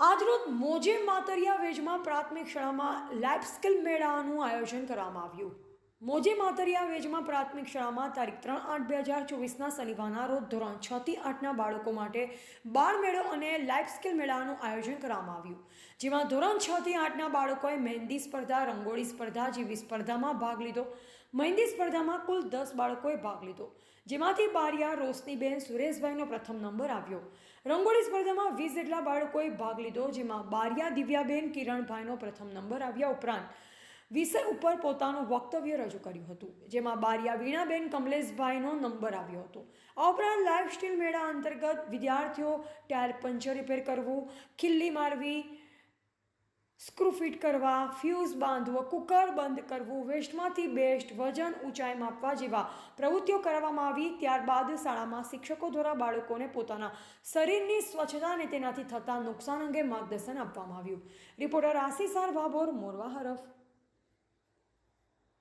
આજરોજ મોજે માતરિયા વેજમાં પ્રાથમિક શાળામાં લાઈફ સ્કિલ મેળાનું આયોજન કરવામાં આવ્યું. મોજે માતરિયા વેજમાં પ્રાથમિક શાળામાં તારીખ ત્રણ આઠ બે હજાર ચોવીસના શનિવારના રોજ ધોરણ છ થી આઠના બાળકો માટે બાળ મેળો અને લાઈફ સ્કિલ મેળાનું આયોજન કરવામાં આવ્યું. જેમાં ધોરણ છ થી આઠના બાળકોએ મહેંદી સ્પર્ધા, રંગોળી સ્પર્ધા જેવી સ્પર્ધામાં ભાગ લીધો. મહેંદી સ્પર્ધામાં કુલ દસ બાળકોએ ભાગ લીધો. જેમાંથી બારિયા રોશનીબેન સુરેશભાઈનો પ્રથમ નંબર આવ્યો. રંગોળી સ્પર્ધામાં વીસ જેટલા બાળકોએ ભાગ લીધો, જેમાં બારિયા, દિવ્યાબેન, કિરણભાઈનો પ્રથમ નંબર આવ્યા ઉપરાંત વિષય ઉપર પોતાનું વક્તવ્ય રજૂ કર્યું હતું, જેમાં બારિયા વીણાબેન કમલેશભાઈનો નંબર આવ્યો હતો. આ ઉપરાંત લાઈફ સ્ટીલ મેળા અંતર્ગત વિદ્યાર્થીઓ ટાયર પંચર રિપેર કરવું, ખિલ્લી મારવી, સ્ક્રૂ ફિટ કરવા, ફ્યુઝ બાંધવો, કુકર બંધ કરવું, વેસ્ટમાંથી બેસ્ટ વજન ઊંચાઈ માપવા જેવા પ્રવૃત્તિઓ કરવામાં આવી. ત્યારબાદ શાળામાં શિક્ષકો દ્વારા બાળકોને પોતાના શરીરની સ્વચ્છતા અને તેનાથી થતા નુકસાન અંગે માર્ગદર્શન આપવામાં આવ્યું. રિપોર્ટર આશીષાર ભાભોર, મોરવા હરફ.